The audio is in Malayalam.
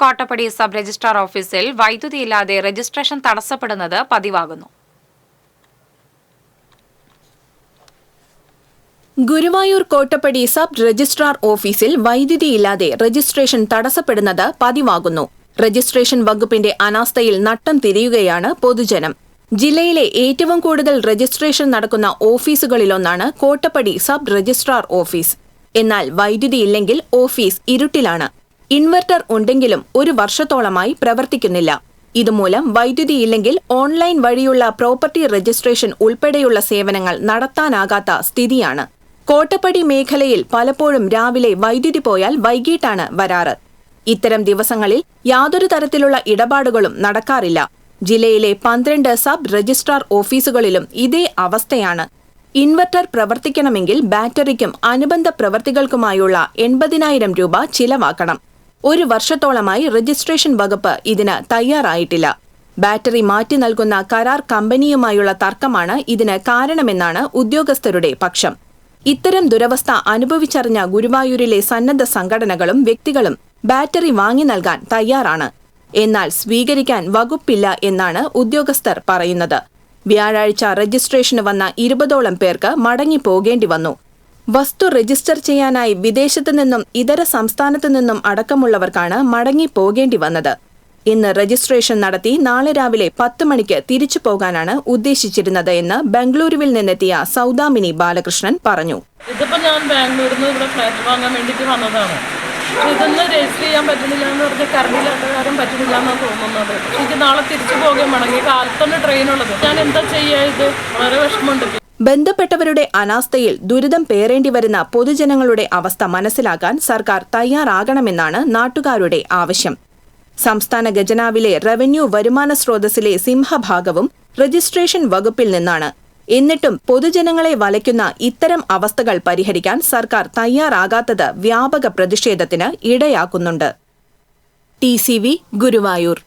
കോട്ടപ്പടി സബ് രജിസ്ട്രാർ ഓഫീസിൽ വൈദ്യുതിയില്ലാതെ രജിസ്ട്രേഷൻ തടസ്സപ്പെടുന്നത് പതിവാകുന്നു. ഗുരുവായൂർ കോട്ടപ്പടി സബ് രജിസ്ട്രാർ ഓഫീസിൽ വൈദ്യുതിയില്ലാതെ രജിസ്ട്രേഷൻ തടസ്സപ്പെടുന്നത് പതിവാകുന്നു. രജിസ്ട്രേഷൻ വകുപ്പിന്റെ അനാസ്ഥയിൽ നട്ടം തിരിയുകയാണ് പൊതുജനം. ജില്ലയിലെ ഏറ്റവും കൂടുതൽ രജിസ്ട്രേഷൻ നടക്കുന്ന ഓഫീസുകളിലൊന്നാണ് കോട്ടപ്പടി സബ് രജിസ്ട്രാർ ഓഫീസ്. എന്നാൽ വൈദ്യുതിയില്ലെങ്കിൽ ഓഫീസ് ഇരുട്ടിലാണ്. ഇൻവെർട്ടർ ഉണ്ടെങ്കിലും ഒരു വർഷത്തോളമായി പ്രവർത്തിക്കുന്നില്ല. ഇതുമൂലം വൈദ്യുതി ഇല്ലെങ്കിൽ ഓൺലൈൻ വഴിയുള്ള പ്രോപ്പർട്ടി രജിസ്ട്രേഷൻ ഉൾപ്പെടെയുള്ള സേവനങ്ങൾ നടത്താനാകാത്ത സ്ഥിതിയാണ്. കോട്ടപ്പടി മേഖലയിൽ പലപ്പോഴും രാവിലെ വൈദ്യുതി പോയാൽ വൈകിട്ടാണ് വരാറ്. ഇത്തരം ദിവസങ്ങളിൽ യാതൊരു തരത്തിലുള്ള ഇടപാടുകളും നടക്കാറില്ല. ജില്ലയിലെ പന്ത്രണ്ട് സബ് രജിസ്ട്രാർ ഓഫീസുകളിലും ഇതേ അവസ്ഥയാണ്. ഇൻവെർട്ടർ പ്രവർത്തിക്കണമെങ്കിൽ ബാറ്ററിക്കും അനുബന്ധ പ്രവൃത്തികൾക്കുമായുള്ള എൺപതിനായിരം രൂപ ചിലവാക്കണം. ഒരു വർഷത്തോളമായി രജിസ്ട്രേഷൻ വകുപ്പ് ഇതിന് തയ്യാറായിട്ടില്ല. ബാറ്ററി മാറ്റി നൽകുന്ന കരാർ കമ്പനിയുമായുള്ള തർക്കമാണ് ഇതിന് കാരണമെന്നാണ് ഉദ്യോഗസ്ഥരുടെ പക്ഷം. ഇത്തരം ദുരവസ്ഥ അനുഭവിച്ചറിഞ്ഞ ഗുരുവായൂരിലെ സന്നദ്ധ സംഘടനകളും വ്യക്തികളും ബാറ്ററി വാങ്ങി നൽകാൻ തയ്യാറാണ്. എന്നാൽ സ്വീകരിക്കാൻ വകുപ്പില്ല എന്നാണ് ഉദ്യോഗസ്ഥർ പറയുന്നത്. വ്യാഴാഴ്ച രജിസ്ട്രേഷന് വന്ന ഇരുപതോളം പേർക്ക് മടങ്ങിപ്പോകേണ്ടി വന്നു. വസ്തു രജിസ്റ്റർ ചെയ്യാനായി വിദേശത്തു നിന്നും ഇതര സംസ്ഥാനത്തു നിന്നും അടക്കമുള്ളവർക്കാണ് മടങ്ങി പോകേണ്ടി വന്നത്. ഇന്ന് രജിസ്ട്രേഷൻ നടത്തി നാളെ രാവിലെ പത്ത് മണിക്ക് തിരിച്ചു പോകാനാണ് ഉദ്ദേശിച്ചിരുന്നത് എന്ന് ബംഗളൂരുവിൽ നിന്നെത്തിയ സൗദാമിനി ബാലകൃഷ്ണൻ പറഞ്ഞു. ഇതിപ്പോ ഞാൻ ബാംഗ്ലൂരിൽ നിന്ന് ഇവിടെ ഫ്ലാറ്റ് വാങ്ങാൻ വേണ്ടിട്ട് വന്നതാണ്. ഇതൊന്ന് രജിസ്റ്റർ ചെയ്യാൻ പറ്റുന്നില്ല എന്ന് പറഞ്ഞ കറണ്ടില്ലാത്ത പറ്റുന്നില്ല എന്നാണ് തോന്നുന്നത്. എനിക്ക് നാളെ തിരിച്ചു പോകാൻ വേണമെങ്കിൽ ട്രെയിൻ ഉള്ളത്. ഞാൻ എന്താ ചെയ്യാ ഇത്? വളരെ വിഷമമുണ്ട്. ബന്ധപ്പെട്ടവരുടെ അനാസ്ഥയിൽ ദുരിതം പേറേണ്ടി വരുന്ന പൊതുജനങ്ങളുടെ അവസ്ഥ മനസ്സിലാക്കാൻ സർക്കാർ തയ്യാറാകണമെന്നാണ് നാട്ടുകാരുടെ ആവശ്യം. സംസ്ഥാന ഖജനാവിലെ റവന്യൂ വരുമാന സ്രോതസ്സിലെ സിംഹഭാഗവും രജിസ്ട്രേഷൻ വകുപ്പിൽ നിന്നാണ്. എന്നിട്ടും പൊതുജനങ്ങളെ വലയ്ക്കുന്ന ഇത്തരം അവസ്ഥകൾ പരിഹരിക്കാൻ സർക്കാർ തയ്യാറാകാത്തത് വ്യാപക പ്രതിഷേധത്തിന് ഇടയാക്കുന്നുണ്ട്. ടി ഗുരുവായൂർ.